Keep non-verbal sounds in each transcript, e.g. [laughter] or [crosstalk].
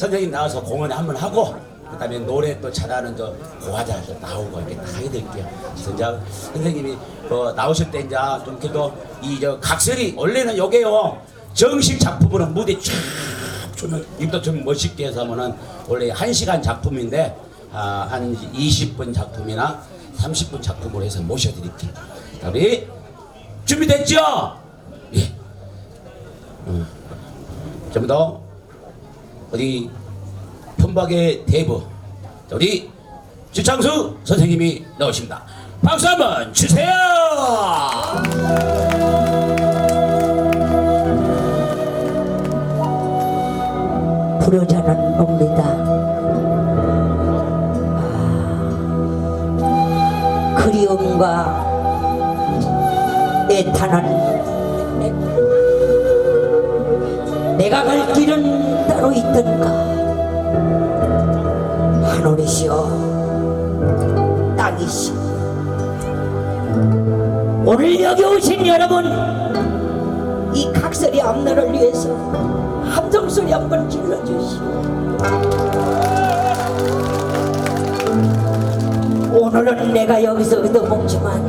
선생님 나와서 공연 한번 하고 그다음에 노래 또 잘하는 저 고화자 저 나오고 이렇게 다 해드릴게요. 그래서 이제 선생님이 어, 나오실 때 이제 좀 그래도 이 저 각설이 원래는 요게요 정식 작품으로 무대 쫙 주면 입도 좀 멋있게 해서 하면은 원래 한 시간 작품인데 아, 한 20분 작품이나 30분 작품으로 해서 모셔드릴게요. 자, 우리 준비됐죠? 예. 어. 좀더 우리 편박의 대부 자, 우리 주창수 선생님이 나오십니다. 박수 한번 주세요. 부르자는 옵니다. 아, 그리움과 애타는 내- 내가 갈 길은 따로 있던가 하늘이시여 땅이시여 오늘 여기 오신 여러분 이 각설이 앞날을 위해서 함성 소리 한번 질러주시오. 오늘은 내가 여기서 얻어먹지만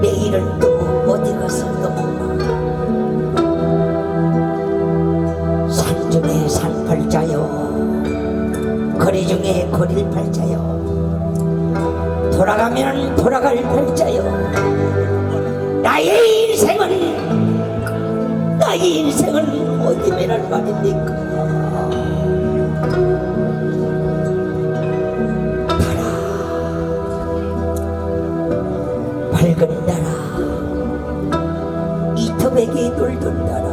내일은 또 어디 가서 얻어먹 거리 중에 거릴 팔자요, 돌아가면 돌아갈 팔자요. 나의 인생은 나의 인생은 어디면란 말입니까? 달아, 밝은 달아, 이터백이 돌던 달아,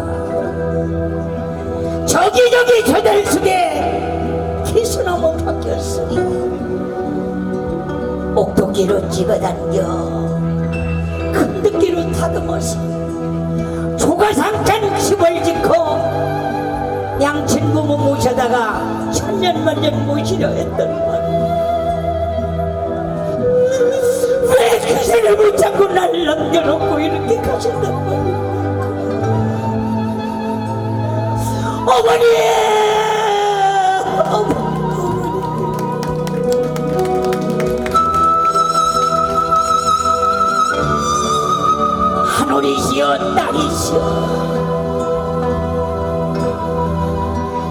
저기 저기 저들 속에 키스나무 바뀌었으니 옥토끼로 찍어당겨 금득기로 다듬어서 조가상찬 집을 짓고 양친 부모 모셔다가 천년만년 모시려 했더니만 왜 그새를 붙잡고 날 남겨놓고 이렇게 가신단 말이야 어머니! 어머니 하늘이시여 땅이시여.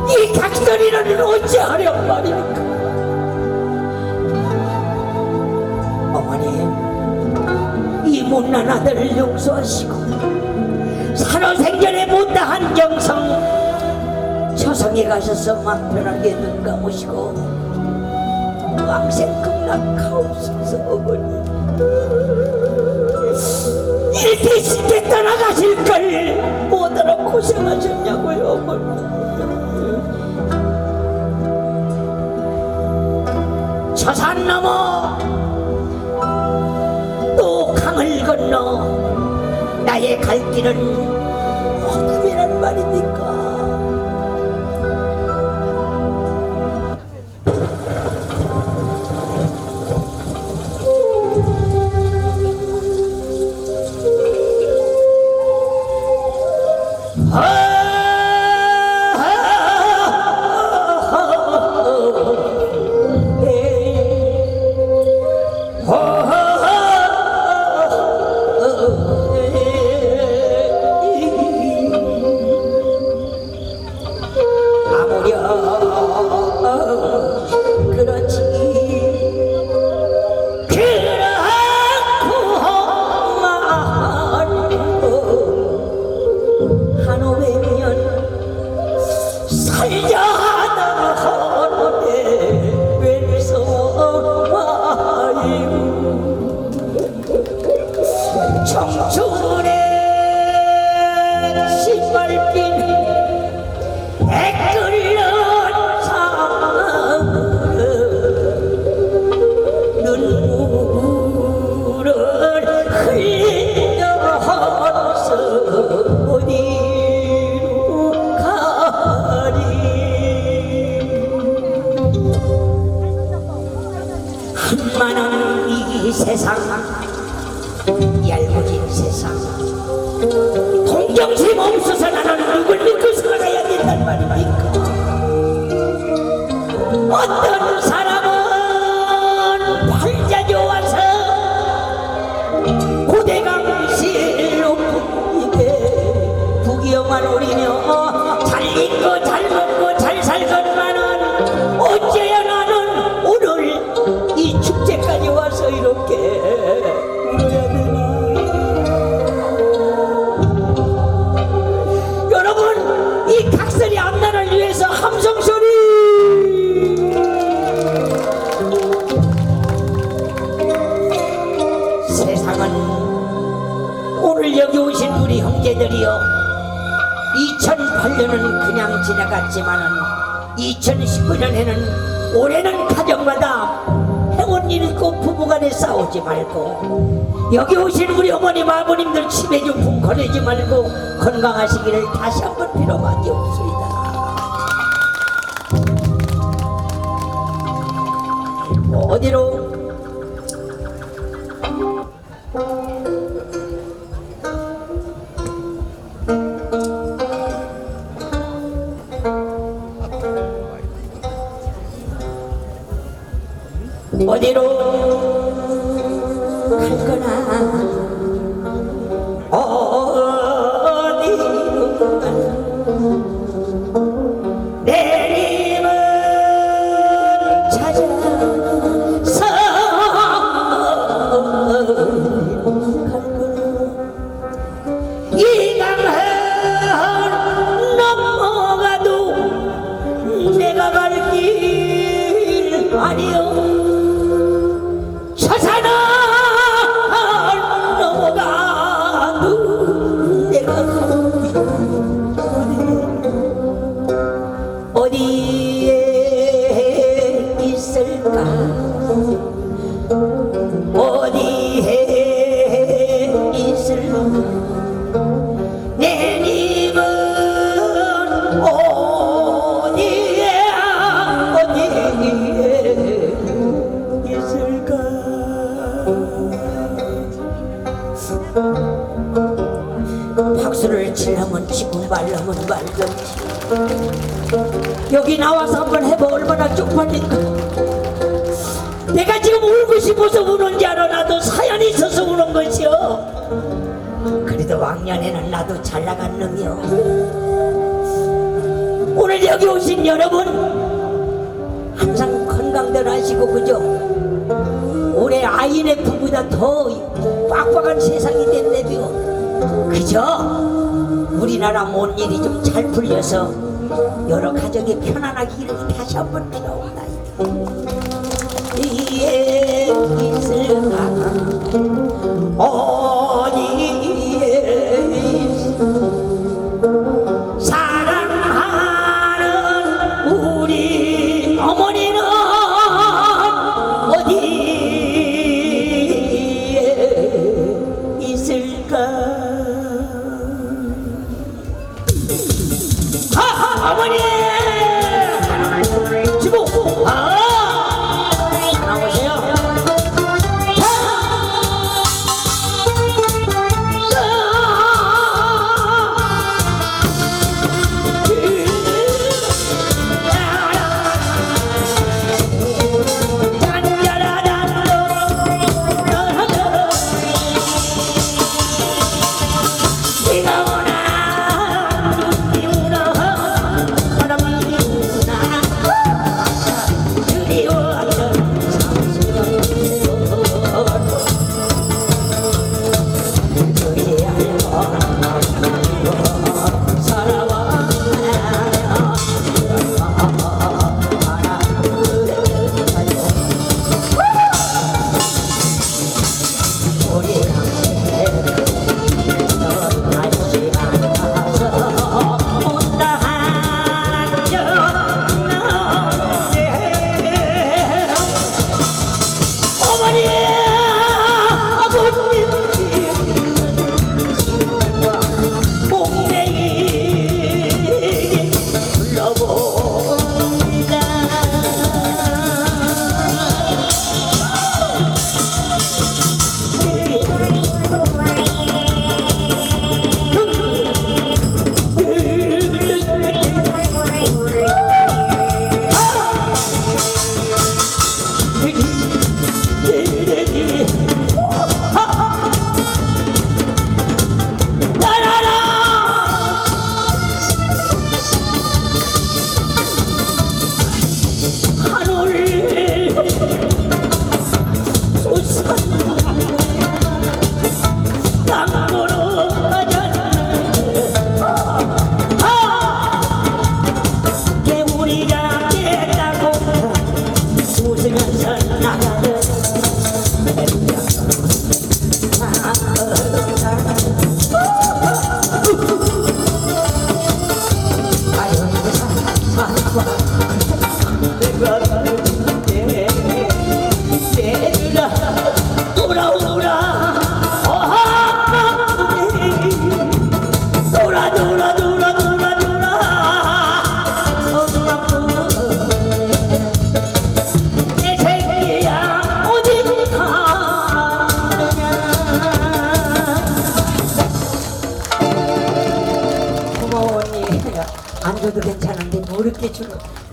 이 각설이는 어찌하련 말입니까? 어머니 이 못난 아들을 용서하시고 산후생전에 못다한 정성 처성에 가셔서 맘 편하게 눈 감으시고 왕생 극락하옵소서 이렇게 쉽게 떠나가실 걸. 뭐더러 고생하셨냐고요 어머니 저산 넘어 또 강을 건너 나의 갈 길은 어둠이란 말입니까 한마는 이 세상 얄궂은 세상. 동정심 없어서 나는 누굴 믿고 2019년에는 올해는 가정마다 행운 잃고 부부간에 싸우지 말고 여기 오신 우리 어머님 아버님들 치매중풍 걸리지 말고 건강하시기를 다시 한번 없소이다 어디로 어디로 길 여기 나와서 한번 해봐. 얼마나 쪽팔린가 내가 지금 울고 싶어서 우는지 알아? 나도 사연이 있어서 우는 것이요. 그래도 왕년에는 나도 잘 나간 놈이요. 오늘 여기 오신 여러분 항상 건강들 하시고 그죠? 올해 IMF보다. 더 빡빡한 세상이 됐네요. 그죠 우리나라 뭔 일이 좀 잘 풀려서 여러 가정이 편안하기를 다시 한번 이에 있을까 어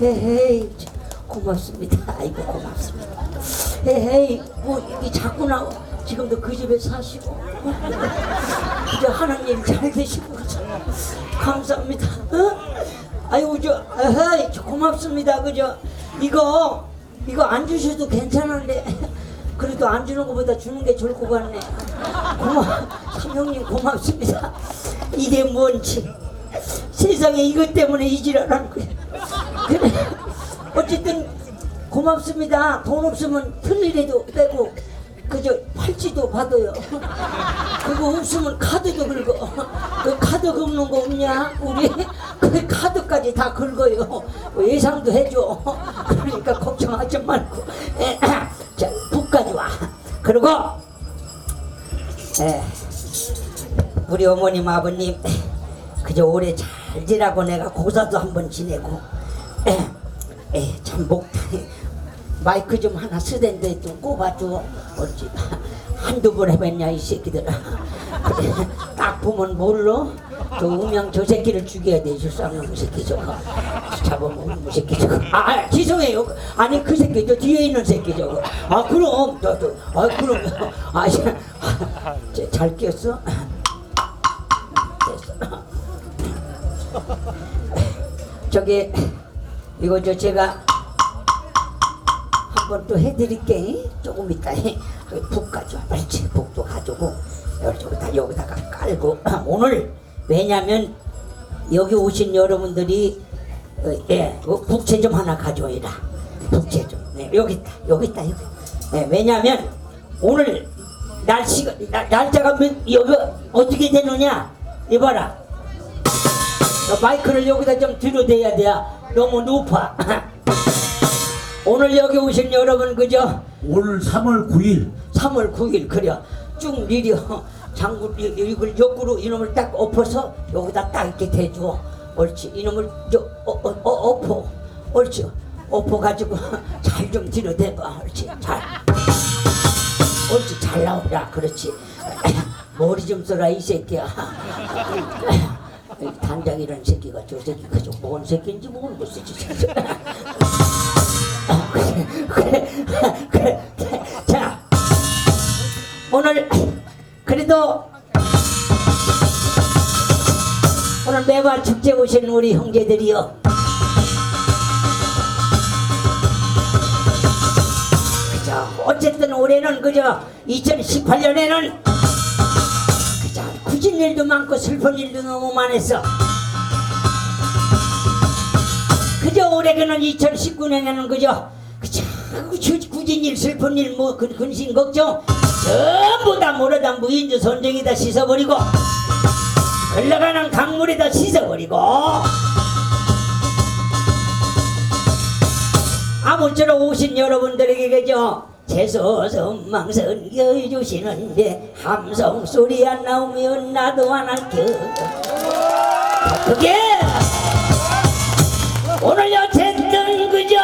헤헤이. 고맙습니다. [laughs] 아이고 고맙습니다. 헤헤이. 뭐 이게 자꾸 나와. 지금도 그 집에 사시고. [laughs] 하는 일잘 되시고 감사합니다. 어? 아이고 저 에헤이. 저 고맙습니다. 그저 이거 이거 안 주셔도 괜찮은데. [laughs] 그래도 안 주는 것보다 주는 게 좋을 것 같네. 고마 삼형님 고맙습니다. 이게 뭔지. 세상에 이것 때문에 이지랄하는 거야 어쨌든 고맙습니다. 돈 없으면 틀리래도 빼고 그저 팔찌도 받아요. 그거 없으면 카드도 긁어. 그 카드 긁는 거 없냐? 우리 그 카드까지 다 긁어요. 예상도 해줘. 그러니까 걱정하지 말고. 에, [clears throat] 자 북까지 와. 그리고 에, 우리 어머님 아버님 그저 오래 잘 지라고 내가 고사도 한번 지내고 에, 에, 참. 목탄이 마이크 좀 하나 쓰던데 좀 꼽아줘 어찌 한두 번 해봤냐 이 새끼들아 [laughs] 딱 보면 몰라 저 음양 저 새끼를 죽여야 돼 저 쌍놈 새끼 저거. 잡아먹는 그 새끼 저거. 아 아, 죄송해요. 아니 그 새끼 저 뒤에 있는 새끼 저거. 아 그럼 저저 아 그럼. [laughs] 아잘 끼었어? 됐어. [laughs] 저기 이거 저 제가 한번 또 해드릴게. 조금 이따 북 가져와 그렇지 북도 가지고 여기다 여기다가 깔고. [clears throat] 오늘 왜냐면 여기 오신 여러분들이 어, 예, 그 북채 좀 하나 가져와라. 북채 좀. 네, 여기 있다 여기 있다 여기. 네, 왜냐면 오늘 날씨가 날- 날짜가 몇- 여기 어떻게 되느냐? 이봐라. 너 마이크를 여기다 좀 뒤로 대야 돼. 너무 높아. 오늘 여기 오신 여러분 그저 올 3월 9일 3월 9일 그려 쭉 내려 장구 이- 이걸 옆구로 이놈을 딱 엎어서 여기다 딱 이렇게 대줘. 옳지. 이놈을 저 어, 어, 어, 엎어. 옳지. 엎어 가지고 [laughs] 잘 좀 뒤로 대봐. 옳지. 잘. 옳지. 잘 나오라. 그렇지. [laughs] 머리 좀 써라 이 새끼야. [laughs] 이런 새끼가 저 새끼 그저 뭔 새끼인지 모르겠어 그래, 그래. 자, 오늘 그래도 오늘 매번 축제 오신 우리 형제들이요. 그저 어쨌든 올해는 그저 2018년에는 굳은 일도 많고 슬픈 일도 너무 많았어. 그저 올해는 2019년에는 그저 그저 굳- 굳은 일 슬픈 일뭐 근심 걱정 전부 다 모래다 무인주 선정이다 씻어버리고 흘러가는 강물에다 씻어버리고 아무쪼록 오신 여러분들에게 그저 재소선망선 여주시는데 함성 소리 안 나오면 나도 안 할게 그게 오늘 어쨌든 그저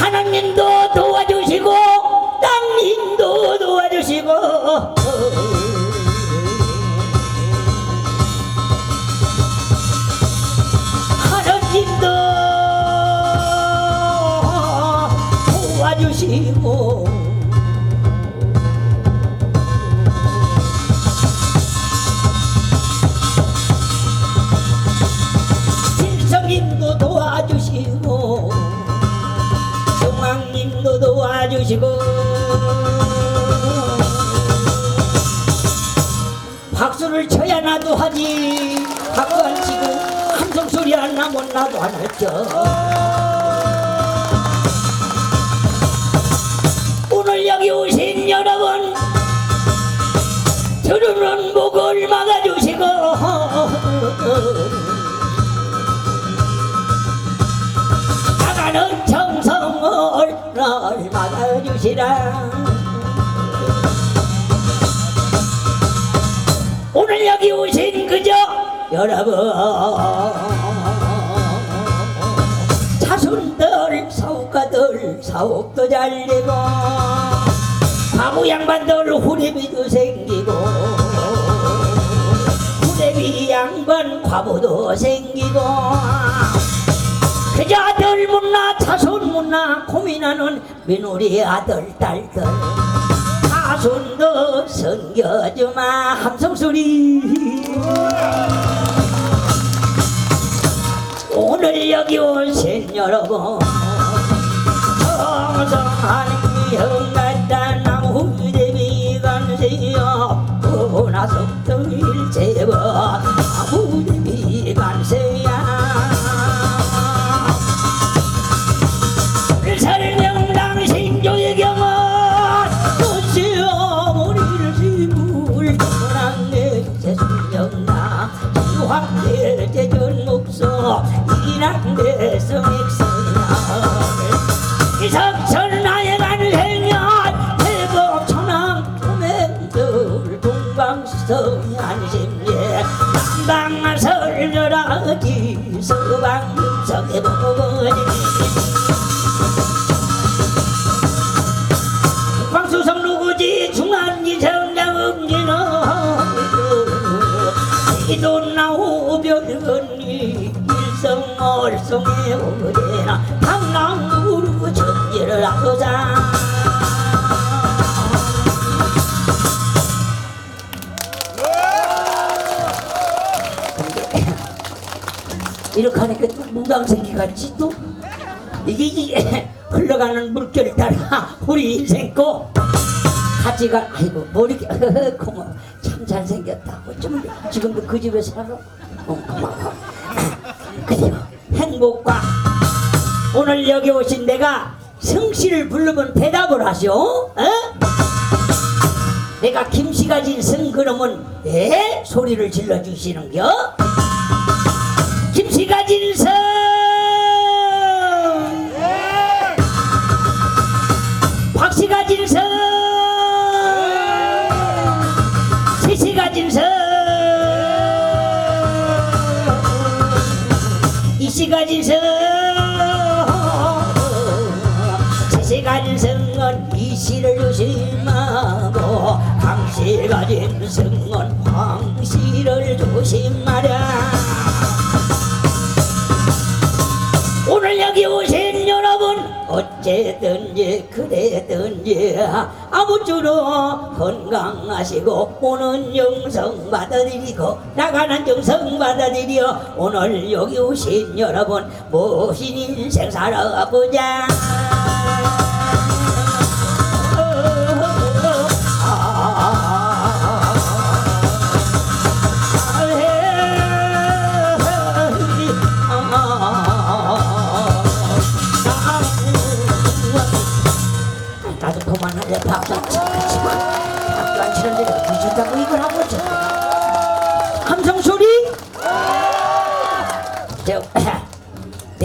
하나님도 도와주시고 땅님도 도와주시고 시고. 실성님도 도와주시고 중앙님도 도와주시고 박수를 쳐야 나도 하지. 박수 안 치고 함성 소리 안 나면 나도 안 할죠 주르는 목을 막아주시고. 나가는 청성을 널 막아주시라. 오늘 여기 오신 그저 여러분 자손들 사업가들 사업도 잘 되고 바보 양반들 후레비도 생기고 후레비 양반 과부도 생기고. 그저 아들 못나 자손 못나 고민하는 며느리 아들 딸들. 자손도 섬겨주마 함성소리. 오늘 여기 오신 여러분 정성한 형같다 간세야 보나서도 일제버 나무대비 간세야 설명당 신조의 경은 도시 어머니를 시물 떠난게 제순영나. 이황대 제 전 목소 이란대 성익선야 설절하기 서방금성의 보거니. 광수성 누구지? 중한지 정장 음지는 이도 나오 별건이 일성 얼성에 오대나 당나무로 전제를 하고자 이렇게 하니까 또 무당생기 같지 또 이게, 이게 [laughs] 흘러가는 물결 따라 [laughs] 우리 인생 거 같이 가 아이고 머리 [laughs] 고마워. 참 잘생겼다 어쩌면 지금도 그 집에 살아? 어, 고마워. 그래요. 행복과 오늘 여기 오신 내가 성씨를 부르면 대답을 하시오. 어? 내가 김씨 가 진 성 그러면 에? 소리를 질러 주시는겨 김씨가 진성 박씨가 진성 시씨가 진성 이씨가 진성 시씨가 진성은 이씨를 조심하고 강씨가 진성은 황씨를 조심하랴 여기 오신 여러분 어쨌든지 그래든지 아무쪼록 건강하시고 오는 영성 받아들이고 나가는 영성 받아들여 오늘 여기 오신 여러분 모신 인생 살아보자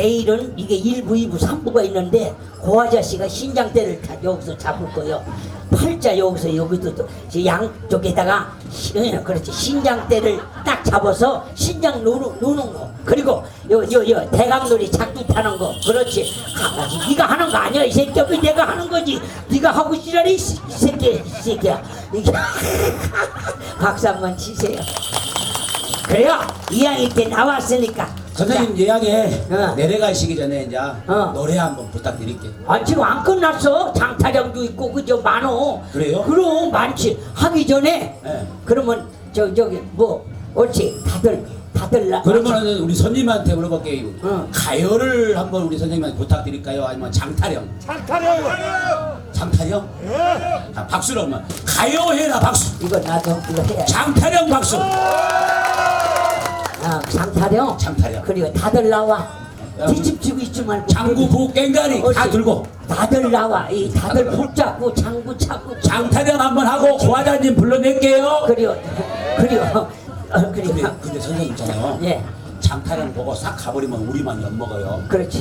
내일은 이게 1부 2부 3부가 있는데 고 아저씨가 신장대를 다 여기서 잡을 거예요. 팔자 여기서 여기도 또 양쪽에다가 시- 응, 그렇지. 신장대를 딱 잡아서 신장 누는, 누는 거. 그리고 요요요 대강놀이 작두 타는 거. 그렇지. 가만히 네가 하는 거 아니야 이 새끼야. 왜 내가 하는 거지? 네가 하고 지랄이 이 새- 이 새끼야. [laughs] 박수 한번 치세요. 그래요? 이왕 이렇게 나왔으니까 선생님 예약에 어. 내려가시기 전에 이제 어. 노래 한번 부탁드릴게요. 아 지금 안 끝났어 장타령도 있고 그저 많어 그래요? 그럼 많지 하기 전에 네. 그러면 저 저기 뭐 옳지 다들 다들 나 그러면은 우리 선생님한테 물어볼게요. 어. 가요를 한번 우리 선생님한테 부탁드릴까요? 아니면 장타령? 장타령. 장타령? 자, 박수로 한번 가요 해라 박수. 이거 나도 이거 해야 장타령 박수. 아 장타령 장타령. 그리고 다들 나와. 야, 뒤집지고 있지 말고. 장구 부 깽가리 다. 들고. 다들 나와. 이 다들 붙잡고 장구 잡고. 장타령 한번 하고 고화자님 불러낼게요. 그리고 그리고 어, 근데 그리고 근데 선생님 있잖아요. 예 장타를 보고 싹 가버리면 우리만 엿먹어요. 그렇지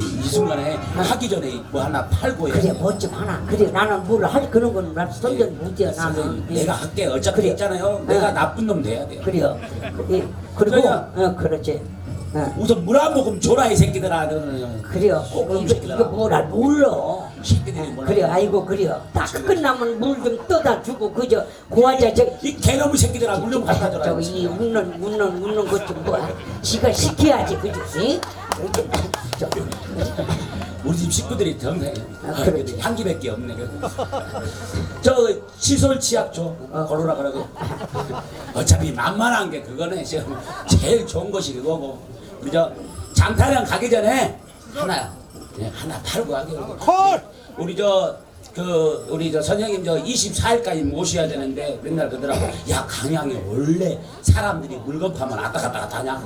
이, 이 순간에 하기 전에 뭐 하나 팔고 그래 해야지. 뭐좀 하나 그래 나는 뭘할 그런 거는 난 선전 못이야 나는 선생님, 예. 내가 할게 어차피 그래. 있잖아요. 예. 내가 나쁜 놈 돼야 돼요. 그래요 예. 그리고 그래야- 어, 그렇지 어. 우선 물 한 모금 줘라 이 새끼들아. 너는. 그래요 이거, 새끼들아. 이거 뭐라 몰라 새끼들이. 그래 아이고 그래요 다 끝나면 물 좀 떠다 주고 그저 고아자 저이 개놈의 새끼들아 물좀 갖다 줘라. 저기 이 웃는 웃는 웃는 것 좀 뭐야 지가 시켜야지 그지 응? 저, 우리 집 식구들이 정상이 아, 그렇지. 향기밖에 없네. 저 시솔 치약 줘. 어, 걸어라 그러고. 어차피 만만한 게 그거네. 지금 제일 좋은 것이 그거고. 우리 저 장타령 가기 전에 하나 그냥 하나 팔고 가게. 콜. 우리 저. 그 우리 저 선생님 저 24일까지 모셔야 되는데 맨날 그러더라고 야 강양에 원래 사람들이 물건 파면 왔다 갔다 갔다 하냐